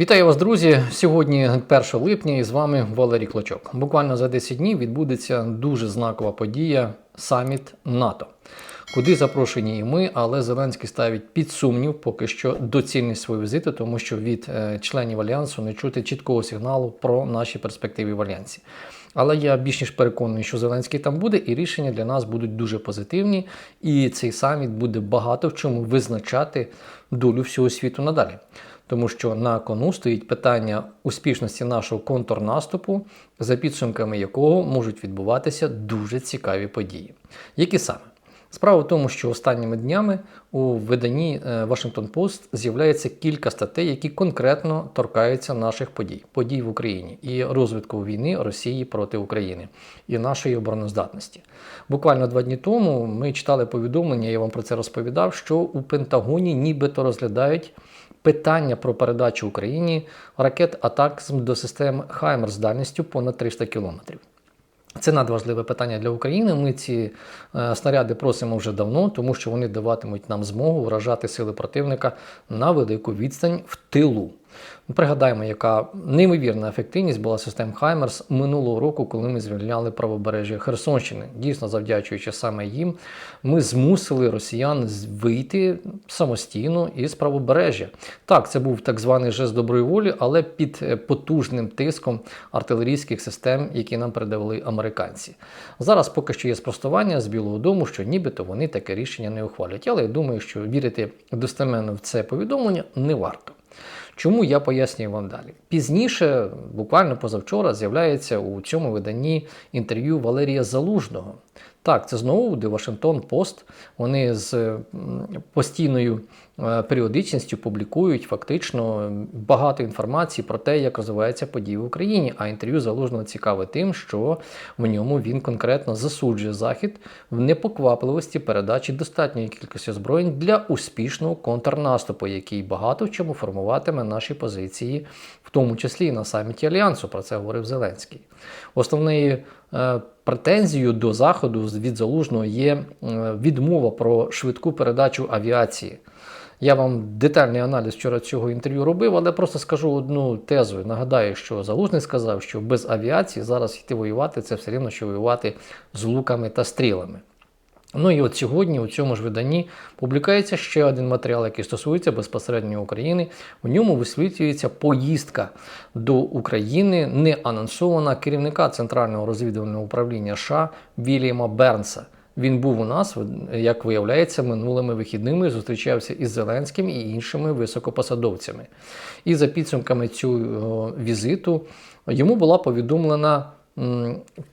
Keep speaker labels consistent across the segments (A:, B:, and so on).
A: Вітаю вас, друзі! Сьогодні 1 липня і з вами Валерій Клочок. Буквально за 10 днів відбудеться дуже знакова подія саміт НАТО, куди запрошені і ми, але Зеленський ставить під сумнів поки що доцільність свого візиту, тому що від е, членів альянсу не чути чіткого сигналу про наші перспективи в альянсі. Але я більш ніж переконаний, що Зеленський там буде, і рішення для нас будуть дуже позитивні. І цей саміт буде багато в чому визначати долю всього світу надалі. Тому що на кону стоїть питання успішності нашого контрнаступу, за підсумками якого можуть відбуватися дуже цікаві події. Які саме? Справа в тому, що останніми днями у виданні е, Washington Post з'являється кілька статей, які конкретно торкаються наших подій, подій в Україні і розвитку війни Росії проти України і нашої обороноздатності. Буквально два дні тому ми читали повідомлення, я вам про це розповідав, що у Пентагоні нібито розглядають питання про передачу Україні ракет АТАКСМ до систем Хаймер з дальністю понад 300 кілометрів. Це надважливе питання для України. Ми ці е, снаряди просимо вже давно, тому що вони даватимуть нам змогу вражати сили противника на велику відстань в тилу. Пригадаємо, яка неймовірна ефективність була систем Хаймерс минулого року, коли ми звільняли правобережжя Херсонщини. Дійсно, завдячуючи саме їм, ми змусили росіян вийти самостійно із правобережжя. Так, це був так званий жест доброї волі, але під е, потужним тиском артилерійських систем, які нам передавали американці. Зараз поки що є спростування з Білого Дому, що нібито вони таке рішення не ухвалюють. Але я думаю, що вірити достеменно в це повідомлення не варто. Чому я пояснюю вам далі? Пізніше, буквально позавчора, з'являється у цьому виданні інтерв'ю Валерія Залужного. Так, це знову The Washington Post. Вони з постійною е, періодичністю публікують фактично багато інформації про те, як розвиваються події в Україні. А інтерв'ю залужного цікаве тим, що в ньому він конкретно засуджує захід в непоквапливості передачі достатньої кількості озброєнь для успішного контрнаступу, який багато в чому формуватиме наші позиції, в тому числі і на саміті Альянсу. Про це говорив Зеленський. Основною е, претензією до заходу від залужного є е, відмова про швидку передачу авіації. Я вам детальний аналіз вчора цього інтерв'ю робив, але просто скажу одну тезу. Нагадаю, що Залужний сказав, що без авіації зараз йти воювати це все рівно, що воювати з луками та стрілами. Ну і от сьогодні у цьому ж виданні публікується ще один матеріал, який стосується безпосередньо України. У ньому висвітлюється поїздка до України, не анонсована керівника Центрального розвідувального управління США Вільяма Бернса. Він був у нас, як виявляється, минулими вихідними зустрічався із Зеленським і іншими високопосадовцями. І за підсумками цього візиту йому була повідомлена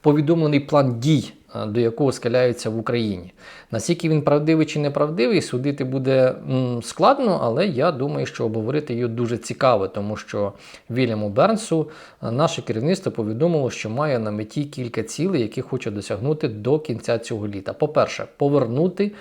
A: повідомлений план дій до якого схиляються в Україні. Наскільки він правдивий чи неправдивий, судити буде складно, але я думаю, що обговорити його дуже цікаво, тому що Вільяму Бернсу наше керівництво повідомило, що має на меті кілька цілей, які хоче досягнути до кінця цього літа. По-перше, повернути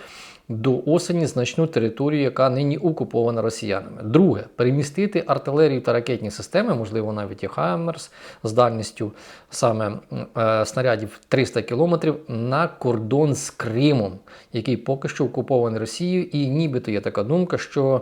A: до осені значну територію, яка нині окупована росіянами. Друге, перемістити артилерію та ракетні системи, можливо, навіть і Хаймерс з дальністю саме е, снарядів 300 кілометрів на кордон з Кримом, який поки що окупований Росією, і нібито є така думка, що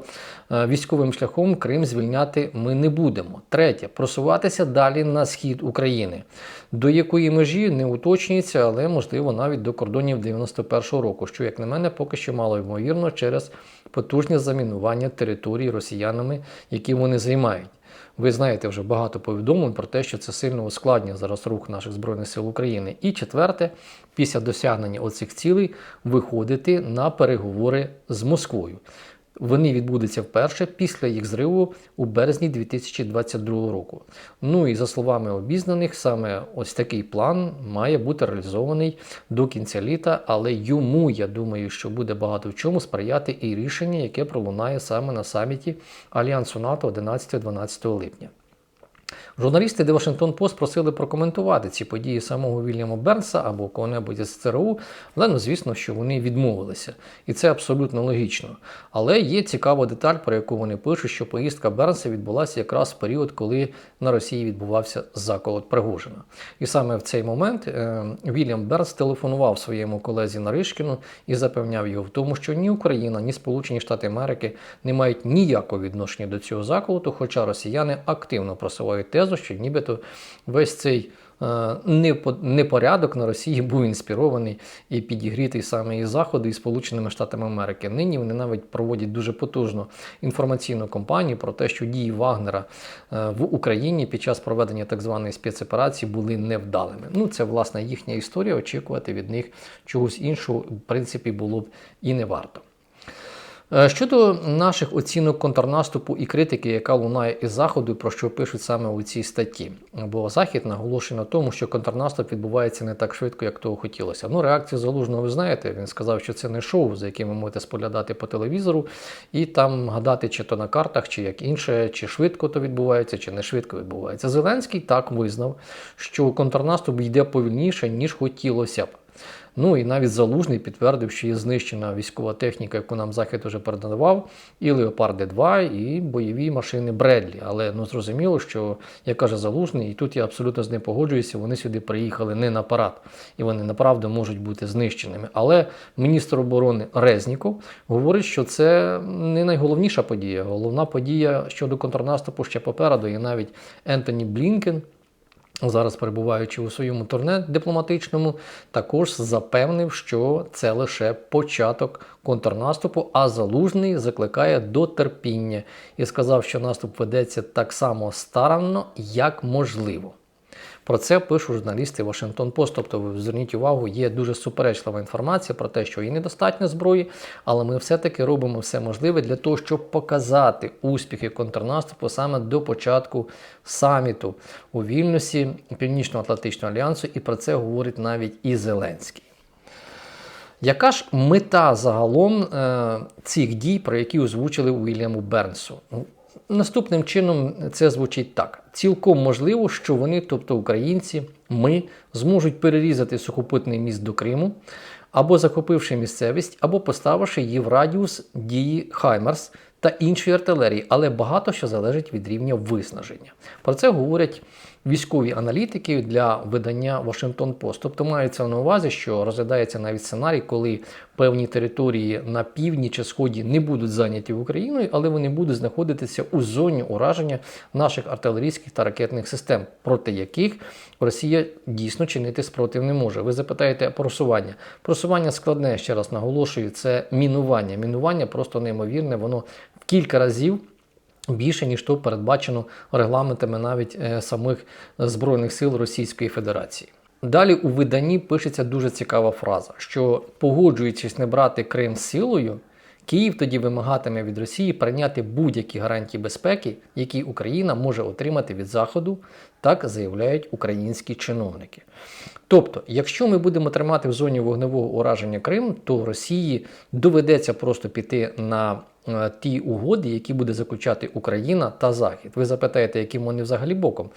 A: е, військовим шляхом Крим звільняти ми не будемо. Третє просуватися далі на схід України, до якої межі не уточнюється, але можливо навіть до кордонів 91-го року, що, як на мене, поки що мало ймовірно через потужне замінування території росіянами, які вони займають. Ви знаєте вже багато повідомлень про те, що це сильно ускладнює зараз рух наших Збройних сил України. І четверте, після досягнення оцих цілей виходити на переговори з Москвою. Вони відбудуться вперше після їх зриву у березні 2022 року. Ну і за словами обізнаних, саме ось такий план має бути реалізований до кінця літа, але йому, я думаю, що буде багато в чому сприяти і рішення, яке пролунає саме на саміті Альянсу НАТО 11-12 липня. Журналісти The Washington Post просили прокоментувати ці події самого Вільяма Бернса або кого-небудь із ЦРУ, але ну, звісно, що вони відмовилися. І це абсолютно логічно. Але є цікава деталь, про яку вони пишуть, що поїздка Бернса відбулася якраз в період, коли на Росії відбувався заколот Пригожина. І саме в цей момент е, Вільям Бернс телефонував своєму колезі Наришкіну і запевняв його в тому, що ні Україна, ні Сполучені Штати Америки не мають ніякого відношення до цього заколоту, хоча росіяни активно просувають тезу, що нібито весь цей е, непорядок на Росії був інспірований і підігрітий саме із Заходу і Сполученими Штатами Америки. Нині вони навіть проводять дуже потужну інформаційну кампанію про те, що дії Вагнера е, в Україні під час проведення так званої спецоперації були невдалими. Ну, це власне їхня історія. Очікувати від них чогось іншого, в принципі, було б і не варто. Е, Щодо наших оцінок контрнаступу і критики, яка лунає із заходу, про що пишуть саме у цій статті. Бо захід наголошує на тому, що контрнаступ відбувається не так швидко, як того хотілося. Ну, реакцію залужного ви знаєте. Він сказав, що це не шоу, за яким ви можете споглядати по телевізору, і там гадати, чи то на картах, чи як інше, чи швидко то відбувається, чи не швидко відбувається. Зеленський так визнав, що контрнаступ йде повільніше, ніж хотілося б. Ну і навіть залужний підтвердив, що є знищена військова техніка, яку нам Захід уже передавав, і Леопарди 2, і бойові машини Бредлі. Але ну зрозуміло, що як каже залужний, і тут я абсолютно з ним погоджуюся. Вони сюди приїхали не на парад, і вони направду можуть бути знищеними. Але міністр оборони Резніков говорить, що це не найголовніша подія. Головна подія щодо контрнаступу ще попереду. І навіть Ентоні Блінкен. Зараз перебуваючи у своєму турне дипломатичному, також запевнив, що це лише початок контрнаступу, а залужний закликає до терпіння і сказав, що наступ ведеться так само старанно, як можливо. Про це пишуть журналісти Washington Post. Тобто, ви зверніть увагу, є дуже суперечлива інформація про те, що і недостатньо зброї, але ми все-таки робимо все можливе для того, щоб показати успіхи контрнаступу саме до початку саміту у Вільнюсі Північно-Атлантичного альянсу, і про це говорить навіть і Зеленський. Яка ж мета загалом е, цих дій, про які озвучили Уільяму Бернсу? Наступним чином це звучить так: цілком можливо, що вони, тобто українці, ми зможуть перерізати сухопутний міст до Криму, або захопивши місцевість, або поставивши її в радіус дії Хаймерс та іншої артилерії, але багато що залежить від рівня виснаження. Про це говорять військові аналітики для видання Washington Post. Тобто мається на увазі, що розглядається навіть сценарій, коли певні території на півдні чи сході не будуть зайняті Україною, але вони будуть знаходитися у зоні ураження наших артилерійських та ракетних систем, проти яких Росія дійсно чинити спротив не може. Ви запитаєте просування. Просування складне, ще раз наголошую, це мінування. Мінування просто неймовірне, воно в кілька разів більше, ніж то передбачено регламентами навіть е, самих Збройних сил Російської Федерації. Далі у виданні пишеться дуже цікава фраза, що погоджуючись не брати Крим силою, Київ тоді вимагатиме від Росії прийняти будь-які гарантії безпеки, які Україна може отримати від Заходу, так заявляють українські чиновники. Тобто, якщо ми будемо тримати в зоні вогневого ураження Крим, то Росії доведеться просто піти на е, ті угоди, які буде заключати Україна та Захід. Ви запитаєте, яким вони взагалі боком?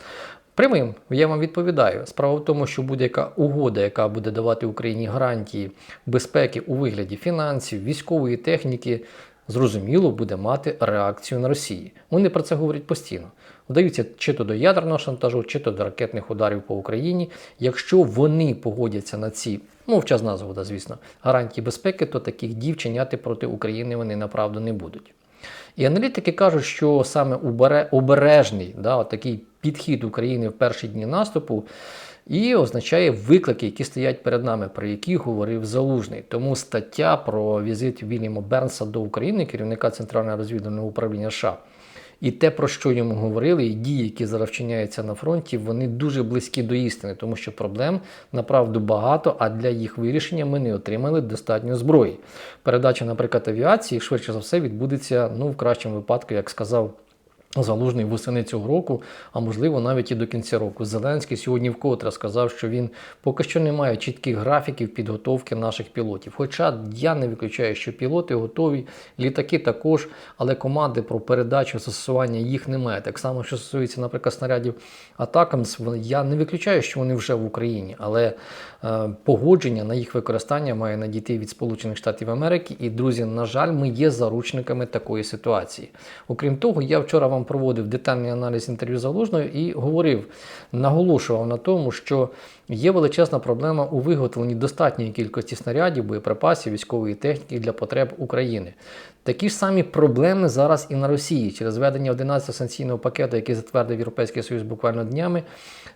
A: Прямим, я вам відповідаю. Справа в тому, що будь-яка угода, яка буде давати Україні гарантії безпеки у вигляді фінансів, військової техніки, зрозуміло, буде мати реакцію на Росії. Вони про це говорять постійно. Вдаються чи то до ядерного шантажу, чи то до ракетних ударів по Україні. Якщо вони погодяться на ці, ну вчасна згода, звісно, гарантії безпеки, то таких дій вчиняти проти України вони направду не будуть. І аналітики кажуть, що саме обережний да, такий підхід України в перші дні наступу і означає виклики, які стоять перед нами, про які говорив Залужний. Тому стаття про візит Вільяма Бернса до України, керівника Центрального розвідувального управління США, і те, про що йому говорили, і дії, які зараз вчиняються на фронті, вони дуже близькі до істини, тому що проблем направду багато, а для їх вирішення ми не отримали достатньо зброї. Передача, наприклад, авіації швидше за все відбудеться, ну, в кращому випадку, як сказав Залужний восени цього року, а можливо навіть і до кінця року. Зеленський сьогодні вкотре сказав, що він поки що не має чітких графіків підготовки наших пілотів. Хоча я не виключаю, що пілоти готові, літаки також, але команди про передачу застосування їх немає. Так само, що стосується, наприклад, снарядів Атакамс, я не виключаю, що вони вже в Україні, але е, погодження на їх використання має надійти від Сполучених Штатів Америки. І друзі, на жаль, ми є заручниками такої ситуації. Окрім того, я вчора вам проводив детальний аналіз інтерв'ю залужною і говорив, наголошував на тому, що є величезна проблема у виготовленні достатньої кількості снарядів, боєприпасів, військової техніки для потреб України. Такі ж самі проблеми зараз і на Росії через введення 11 санкційного пакету, який затвердив Європейський Союз буквально днями.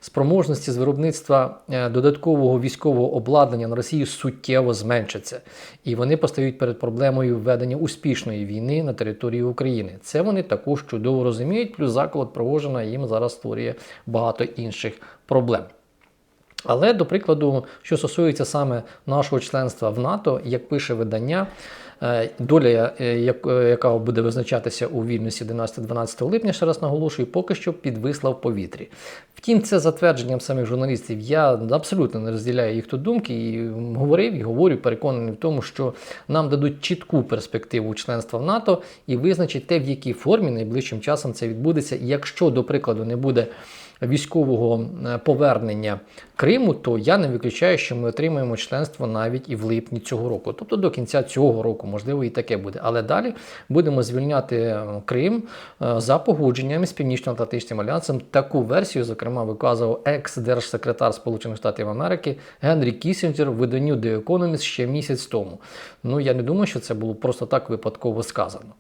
A: Спроможності з виробництва е, додаткового військового обладнання на Росії суттєво зменшаться, і вони постають перед проблемою введення успішної війни на території України. Це вони також чудово розуміють. Плюс заклад провожена їм зараз створює багато інших проблем. Але, до прикладу, що стосується саме нашого членства в НАТО, як пише видання, е, доля, е, яка буде визначатися у вільності 11-12 липня, ще раз наголошую, поки що підвисла в повітрі. Втім, це затвердженням самих журналістів. Я абсолютно не розділяю їх тут думки і говорив і говорю, переконаний в тому, що нам дадуть чітку перспективу членства в НАТО і визначить те, в якій формі найближчим часом це відбудеться. Якщо, до прикладу, не буде військового е, повернення Криму, то я не виключаю, що ми отримаємо членство навіть і в липні цього року. Тобто до кінця цього року, можливо, і таке буде. Але далі будемо звільняти е, Крим е, за погодженнями з Північно-Атлантичним альянсом. Таку версію, зокрема, виказував екс-держсекретар Сполучених Штатів Америки Генрі Кісінджер в виданню The Economist ще місяць тому. Ну я не думаю, що це було просто так випадково сказано.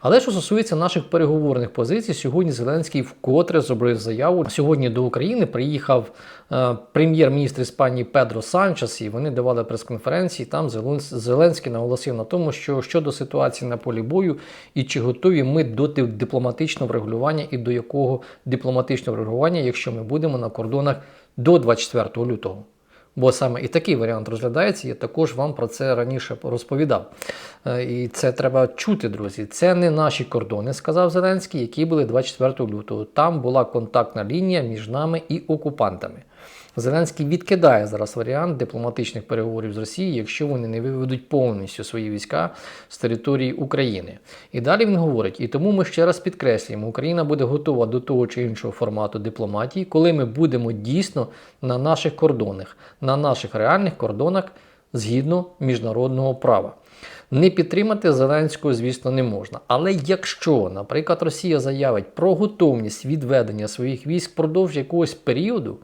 A: Але що стосується наших переговорних позицій, сьогодні Зеленський вкотре зробив заяву. Сьогодні до України приїхав е, прем'єр-міністр Іспанії Педро Санчес, і вони давали прес-конференції. Там Зеленський наголосив на тому, що щодо ситуації на полі бою і чи готові ми до дипломатичного врегулювання і до якого дипломатичного врегулювання, якщо ми будемо на кордонах до 24 лютого. Бо саме і такий варіант розглядається, я також вам про це раніше розповідав. Е, і це треба чути, друзі. Це не наші кордони, сказав Зеленський, які були 24 лютого. Там була контактна лінія між нами і окупантами. Зеленський відкидає зараз варіант дипломатичних переговорів з Росією, якщо вони не виведуть повністю свої війська з території України. І далі він говорить: і тому ми ще раз підкреслюємо, Україна буде готова до того чи іншого формату дипломатії, коли ми будемо дійсно на наших кордонах, на наших реальних кордонах згідно міжнародного права. Не підтримати Зеленського, звісно, не можна. Але якщо, наприклад, Росія заявить про готовність відведення своїх військ впродовж якогось періоду,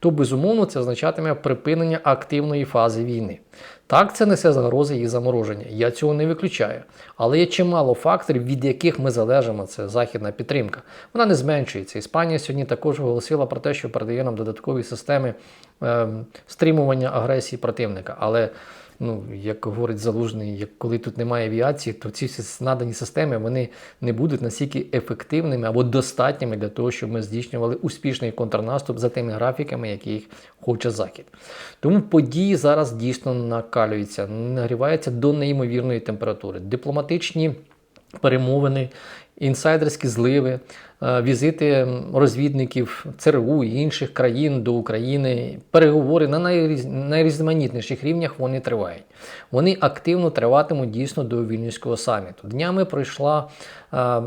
A: то безумовно це означатиме припинення активної фази війни. Так, це несе загрози її замороження. Я цього не виключаю. Але є чимало факторів, від яких ми залежимо. Це західна підтримка. Вона не зменшується. Іспанія сьогодні також оголосила про те, що передає нам додаткові системи е, стримування агресії противника. Але ну, як говорить залужний, як коли тут немає авіації, то ці всі надані системи вони не будуть настільки ефективними або достатніми для того, щоб ми здійснювали успішний контрнаступ за тими графіками, які їх хоче Захід. Тому події зараз дійсно накалюються, нагріваються до неймовірної температури. Дипломатичні перемовини інсайдерські зливи, е, візити розвідників ЦРУ і інших країн до України, переговори на найрізноманітніших рівнях вони тривають. Вони активно триватимуть дійсно до Вільнюського саміту. Днями пройшла, е,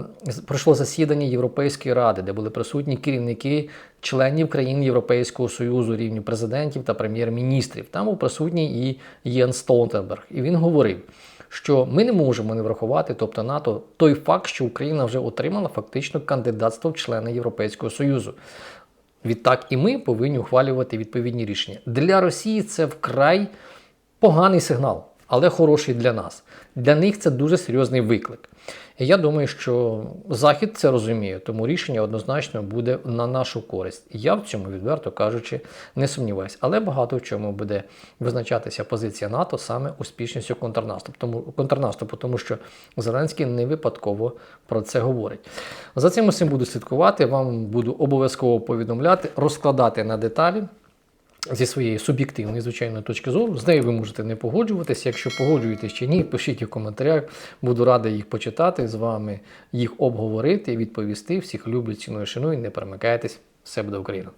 A: пройшло засідання Європейської ради, де були присутні керівники. Членів країн Європейського Союзу, рівню президентів та прем'єр-міністрів. Там був присутній і Єн Столтенберг. І він говорив, що ми не можемо не врахувати, тобто НАТО, той факт, що Україна вже отримала фактично кандидатство в члени Європейського Союзу. Відтак і ми повинні ухвалювати відповідні рішення. Для Росії це вкрай поганий сигнал, але хороший для нас. Для них це дуже серйозний виклик. І я думаю, що Захід це розуміє, тому рішення однозначно буде на нашу користь. Я в цьому, відверто кажучи, не сумніваюся. Але багато в чому буде визначатися позиція НАТО саме успішністю контрнаступу, тому, контрнаступу, тому що Зеленський не випадково про це говорить. За цим усім буду слідкувати, вам буду обов'язково повідомляти, розкладати на деталі. Зі своєї суб'єктивної, звичайно, точки зору. З нею ви можете не погоджуватися. Якщо погоджуєтесь чи ні, пишіть у коментарях. Буду радий їх почитати, з вами їх обговорити відповісти. Всіх люблю, ціную, шаную. Не перемикайтесь. Все буде Україна!